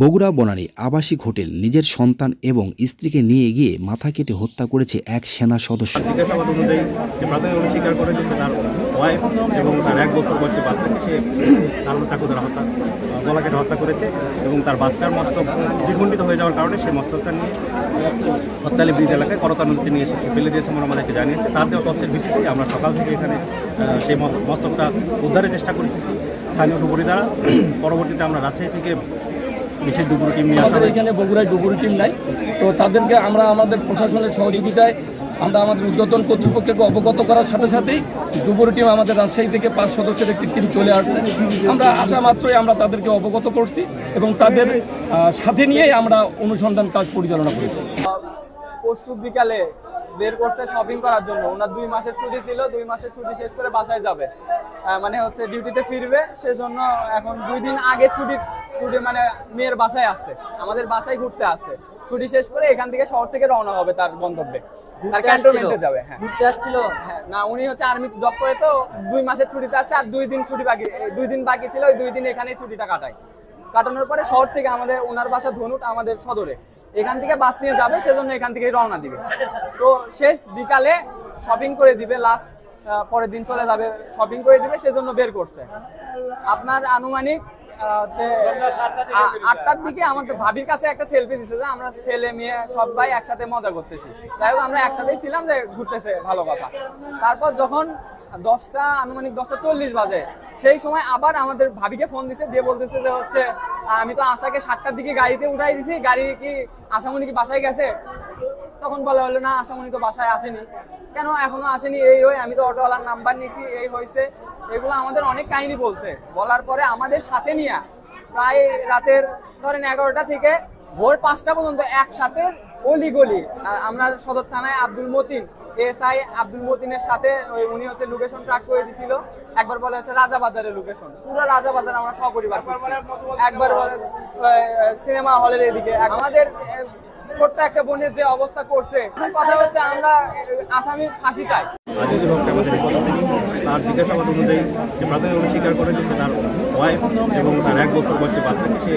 বগুড়া বনানী আবাসিক হোটেল নিজের সন্তান এবং স্ত্রীকে নিয়ে গিয়ে মাথা কেটে হত্যা করেছে এক সেনা সদস্য। অনুযায়ী তার এবং তার এক কেটে হত্যা করেছে এবং তার বাচ্চার হয়ে যাওয়ার কারণে নিয়ে ব্রিজ এলাকায় নিয়ে বলে আমাদেরকে জানিয়েছে। তার তথ্যের আমরা সকাল থেকে এখানে উদ্ধারের চেষ্টা করতেছি স্থানীয় দ্বারা। পরবর্তীতে আমরা রাজশাহী থেকে বিশেষ ডুবুরি টিম নিয়ে আসা আমাদের এখানে বগুড়ায় ডুবুরি টিম নাই। তো তাদেরকে আমরা আমাদের প্রশাসনের সহযোগিতায় আমরা আমাদের উদ্যতন কর্তৃপক্ষকে অবগত করার সাথে সাথেই ডুবুরি টিম আমাদের রাজশাহী থেকে পাঁচ সদস্যের একটি টিম চলে আসছে। আমরা আসা মাত্রই আমরা তাদেরকে অবগত করছি এবং তাদের সাথে নিয়েই আমরা অনুসন্ধান কাজ পরিচালনা করেছি। পরশু বিকালে বের করছে শপিং করার জন্য। ওনার দুই মাসের ছুটি ছিল দুই মাসের ছুটি শেষ করে বাসায় যাবে। মানে হচ্ছে ডিউটিতে ফিরবে। সেজন্য এখন দুই দিন আগে ছুটি ছুটি মানে মেয়ের বাসায় আসছে আমাদের বাসায় ঘুরতে আসছে ছুটি শেষ করে এখান থেকে শহর থেকে রওনা হবে তার গন্তব্যে। তার ক্যান্টনমেন্টে যাবে হ্যাঁ। ঘুরতে আসছিল? হ্যাঁ, না উনি হচ্ছে আর্মি জব করে তো দুই মাসের ছুটিতে আর দুই দিন ছুটি বাকি দুই দিন বাকি ছিল ওই দুই দিন এখানেই ছুটিটা কাটায়। কাটানোর পরে শহর থেকে আমাদের ওনার বাসা ধনুট আমাদের সদরে। এখান থেকে বাস নিয়ে যাবে সেজন্য এখান থেকে রওনা দিবে। তো শেষ বিকালে শপিং করে দিবে লাস্ট পরের দিন চলে যাবে শপিং করে দিবে সেজন্য বের করছে। আপনার আনুমানিক আটটার দিকে আমাদের ভাবির কাছে একটা সেলফি দিছে যে আমরা ছেলে, মেয়ে একসাথে মজা করতেছি। আমরা একসাথেই ছিলাম যে ঘুরতেছে, ভালো কথা। তারপর যখন দশটা, আনুমানিক দশটা চল্লিশ বাজে, সেই সময় আবার আমাদের ভাবিকে ফোন দিছে, দিয়ে বলতেছে যে হচ্ছে আমি তো আশাকে সাতটার দিকে গাড়িতে উঠাই দিছি, গাড়ি কি আশামণি কি বাসায় গেছে? তখন বলা হলো, না, আশামণি তো বাসায় আসেনি। কেন, এখনও আসেনি? এই হয়ে আমি তো অটোওয়ালার নাম্বার নিছি, এই হয়েছে। এগুলো আমাদের অনেক কাহিনী বলছে। বলার পরে আমাদের সাথে নিয়ে প্রায় রাতের ধরেন এগারোটা থেকে ভোর পাঁচটা পর্যন্ত একসাথে অলি গলি আমরা সদর থানায় আব্দুল মতিন, এসআই আব্দুল মতিনের সাথে ওই উনি হচ্ছে লোকেশন ট্র্যাক করে দিছিল। একবার বলে হচ্ছে রাজা বাজারের লোকেশন পুরো রাজা বাজার আমরা সপরিবার একবার বলে সিনেমা হলের এদিকে। আমাদের ছোট্ট একটা বোনের যে অবস্থা করছে কথা হচ্ছে আমরা আহ, আসামির ফাঁসি চাই। তার জিজ্ঞাসাবাদ অনুযায়ী সে প্রাথমিকভাবে স্বীকার করে যে সে তার ওয়াইফ এবং তার এক বছর বয়সী বাচ্চাকে সে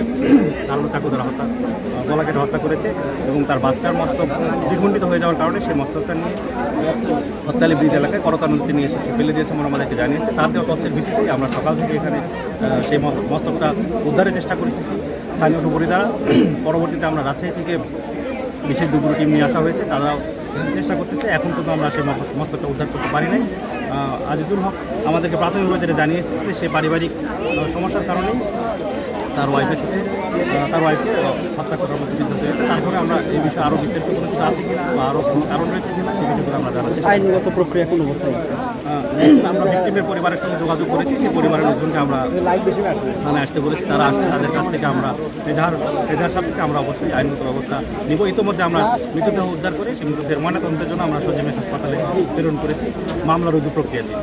ধারণ চাকু দ্বারা হত্যা গলা কেটে হত্যা করেছে এবং তার বাচ্চার মস্তক দ্বিখণ্ডিত হয়ে যাওয়ার কারণে সেই মস্তকটা নিয়ে হত্যালি ব্রিজ এলাকায় করতা নিয়ে এসে সে ফেলে দিয়েছে বলে আমাদেরকে জানিয়েছে। তার দেওয়া তথ্যের ভিত্তিতে আমরা সকাল থেকে এখানে সেই মস্তকটা উদ্ধারের চেষ্টা করতেছি স্থানীয় ডুবুরি দ্বারা। পরবর্তীতে আমরা রাজশাহী থেকে বিশেষ দুপুর টিম নিয়ে আসা হয়েছে, তারাও চেষ্টা করতেছে। এখন কিন্তু আমরা সেই মস্তকটা উদ্ধার করতে পারি নাই। আজিজুল হক আমাদেরকে প্রাথমিকভাবে যেটা জানিয়েছে সে পারিবারিক সমস্যার কারণে তার ওয়াইফের সাথে তার ওয়াইফকে হত্যা করার মতো সিদ্ধান্ত হয়েছে তারপরে আমরা এই বিষয়ে আরও বিস্তারিত কোনো কিছু আছে কিনা বা আরও কোনো কারণ রয়েছে কিনা সেই বিষয়গুলো আমরা জানার চেষ্টা আইনগত প্রক্রিয়া কোন অবস্থায় আছে? আমরা ভিক্টিমের পরিবারের সঙ্গে যোগাযোগ করেছি সেই পরিবারের লোকজনকে আমরা থানায় আসতে বলেছি তারা আসলে তাদের কাছ থেকে আমরা এজাহার এজাহার সাপেক্ষে আমরা অবশ্যই আইনগত ব্যবস্থা নিব। ইতিমধ্যে আমরা মৃতদেহ উদ্ধার করে সেই মৃতদেহের ময়নাতদন্তের জন্য আমরা সজিমেশ হাসপাতালে প্রেরণ করেছি মামলা রুজু প্রক্রিয়া দিয়ে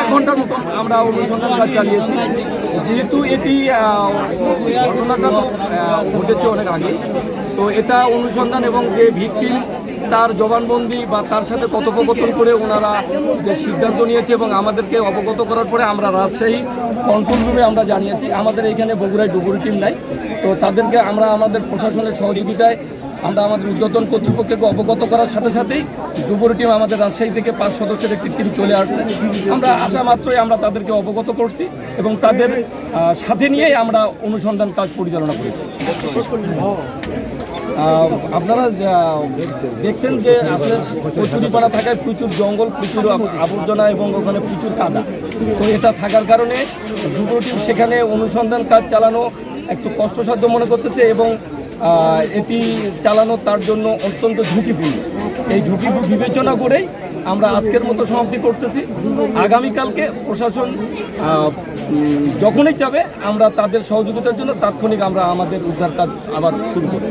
এক ঘণ্টার মতো আমরা অনুসন্ধান কাজ চালিয়েছি। যেহেতু এটি ঘটনাটা ঘটেছে অনেক আগে তো এটা অনুসন্ধান এবং যে ভিকটিম তার জবানবন্দি বা তার সাথে কথোপকথন করে ওনারা যে সিদ্ধান্ত নিয়েছে এবং আমাদেরকে অবগত করার পরে আমরা রাজশাহী কন্ট্রোল রুমে আমরা জানিয়েছি, আমাদের এখানে বগুড়ায় ডুবুরি টিম নাই, তো তাদেরকে আমরা আমাদের প্রশাসনের সহযোগিতায় আমরা আমাদের উদ্যতন কর্তৃপক্ষকে অবগত করার সাথে সাথেই ডুবুরি টিম আমাদের রাজশাহী থেকে পাঁচ সদস্যের একটি টিম চলে আসছে। আমরা আসা মাত্রই আমরা তাদেরকে অবগত করছি এবং তাদের সাথে নিয়েই আমরা অনুসন্ধান কাজ পরিচালনা করেছি। আপনারা দেখছেন যে আসলে কচুরিপাড়া থাকায় প্রচুর জঙ্গল, প্রচুর আবর্জনা এবং ওখানে প্রচুর কাদা। তো এটা থাকার কারণে দুটো টিম সেখানে অনুসন্ধান কাজ চালানো একটু কষ্টসাধ্য মনে করতেছে এবং এটি চালানো তার জন্য অত্যন্ত ঝুঁকিপূর্ণ। এই ঝুঁকি বিবেচনা করেই আমরা আজকের মতো সমাপ্তি করতেছি। আগামীকালকে প্রশাসন যখনই চাবে আমরা তাদের সহযোগিতার জন্য তাৎক্ষণিক আমরা আমাদের উদ্ধার কাজ আবার শুরু করি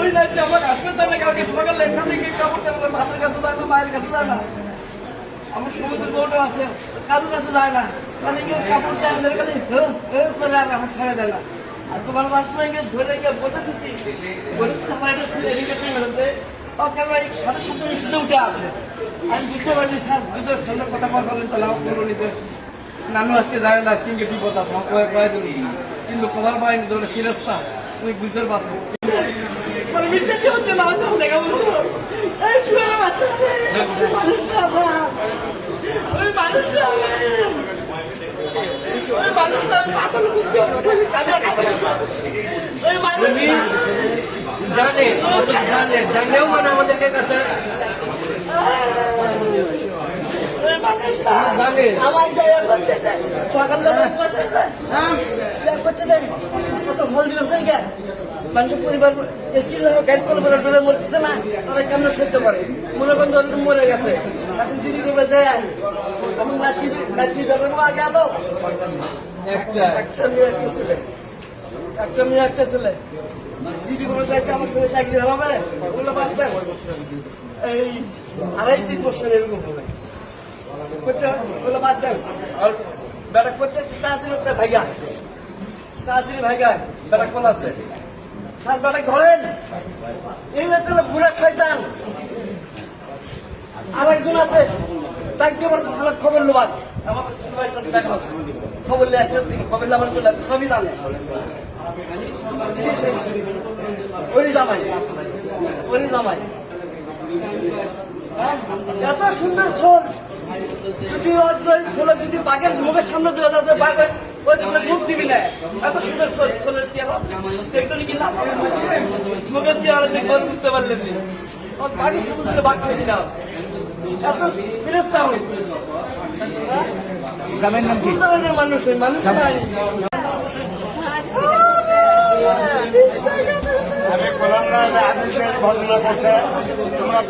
ওই লাইটটি আমার হাসপাতালে কালকে সকালে এখান থেকে কাপড় মায়ের কাছে যায় না। সমুদ্র বোর্ডও আছে কারোর কাছে যায় না। মানে কি কাপড় টাইমের কাছে হেউ হেউ করে আর আমার ছেড়ে দেয় না। আর তোমার বাসায় গিয়ে ধরে গিয়ে বলে দিছি বলে দিছি আমার এটা শুনে এদিকে বেরোতে কেন এই সাথে সাথে শুধু উঠে আসে আমি বুঝতে পারিনি স্যার দুধের সামনে কথা কথা বলেন তাহলে আমার পুরো নিতে। নানু আজকে জানে না কিনকে বিপদ আছে আমার কয়ে কয়ে দিন। কিন্তু খবর পাইনি তো কি রাস্তা? তুমি বুঝতে পারছ। মানে বিশ্বাসই হচ্ছে না আমার দেখা এই শুয়ে বাচ্চা। জানে জানে জানেও মানে আমাদেরকে কাছে মানুষের পরিবার এসি গাড়ি করে বেরো ডলে মরতেছে না তারা কেমন সহ্য করে মনে মরে গেছে। এখন করে যায় আগে আলো একটা। একটা মেয়ে একটা ছেলে। একটা মেয়ে একটা ছেলে। দিদি আমার ছেলে চাকরি হবে ওগুলো বাদ দেয় এই আড়াই তিন বছর এরকম হবে। করছে ওগুলো বাদ দেয় আর বেটা করছে তাড়াতাড়ি ওটা ভাইগা। তাড়াতাড়ি ভাইগা বেটা কোন আছে আর বেটা ধরেন এই হচ্ছে বুড়া শয়তান। আর একজন খবর সবই জানে। জামাই। জামাই। এত সুন্দর ছোল যদি ছোলে যদি বাঘের মুখের সামনে দেওয়া যাবে বাঘ ওই- ছোলে মুখ দিবি না। এত সুন্দর ছোল ছোলের চেহারা। দেখতে কি লাভ হবে? মুখের চেহারা দেখে বুঝতে পারলেন নি। বাঘের সামনে বাঘ না। গ্রামের নাম কি মানুষ মানুষ নাই আমি বললাম না যে আদিল ঘটনা করছে তোমরা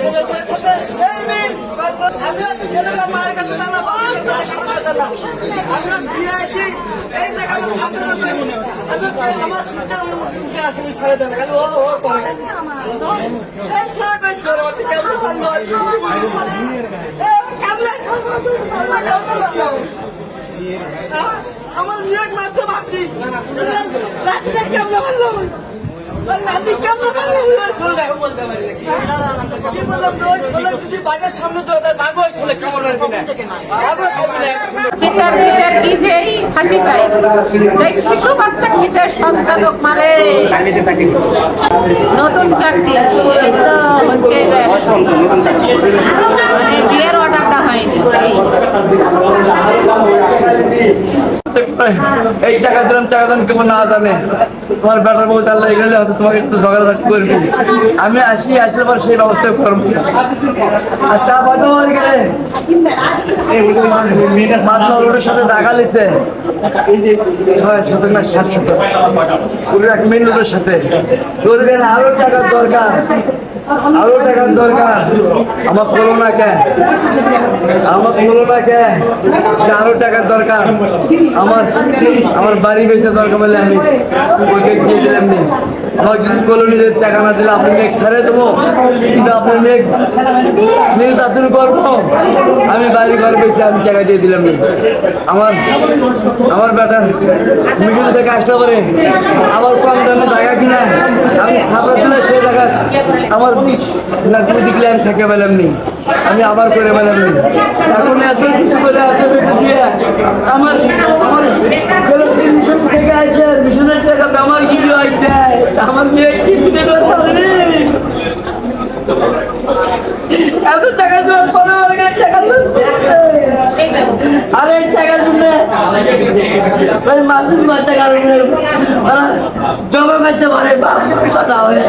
ছেলে মেয়ের সাথে সেই মিল। আমি ওর ছেলেটা মায়ের কাছে দাঁড়া, বাবার কাছে দাঁড়া, আমার বিয়ে আছি, এই জায়গায় আমার সূর্যের উঠে আসি, আমি দেন। খালি ও ও করে। সেই ছেলে মেয়ে ছেলে আমাকে কেমনে পারল? এ, কেমনে করব? কেমনে পারল? হ্যাঁ? আমার মেয়ে মারতে পারছি কেমনে কেমনে শুনলে বলতে পারি না। কি বললাম তো, ওই ছোলে যদি বাঘের সামনে যায়, বাঘ ওই ছোলে কেমন ছোলে। বিচার বিচার কি যে ফাঁসি চাই। যে শিশু বাচ্চা খেতে সন্তানক মারে। নতুন চাকরি তো হচ্ছে মানে বিয়ের অর্ডারটা হয়নি। এই টাকা দিলাম, টাকা কেমন না জানে। তোমার বেটার বউ চাল্লা গেলে হয়তো তোমাকে একটু ঝগড়াঝাটি করবি আমি আসি আসলে পর সেই ব্যবস্থা করব। আর তা বাদে গেলে সাথে দেখা লিছে না সাথে। আরও টাকার দরকার। আরও টাকার দরকার। আমার করো না কেন আমার বলো না কে যে আরও টাকার দরকার। আমার আমার বাড়ি বেঁচে দরকার বলে আমি ওকে দিয়ে দিলাম নি। আমার যদি কলোনিদের টাকা না দিলে মেঘ ছেড়ে দেবো। কিন্তু আপনার করব আমি বাড়ি ঘর বেঁচে আমি টাকা দিয়ে দিলাম নি। আমার আমার বেটা মিশন থেকে আসলে পরে। আবার কম দামে জায়গা কিনা। আমি সাপড়া দিলে সেই জায়গা আমার নাটুরি দিকলে আমি থেকে পেলাম নি। আমি আবার করে পেলাম নি। এখন এত কিছু করে এত বেশি দিয়ে আমার আমার ছেলে মিশন থেকে আছে মিশনের টাকা আমার কি দেওয়া হচ্ছে? আমার মেয়ে কি দিতে পারেনি এত টাকা দেওয়ার পরে আমার টাকা। আর এই টাকার মাসুর মাথা কারণে জমা করতে পারে, বাপ, কথা হবে।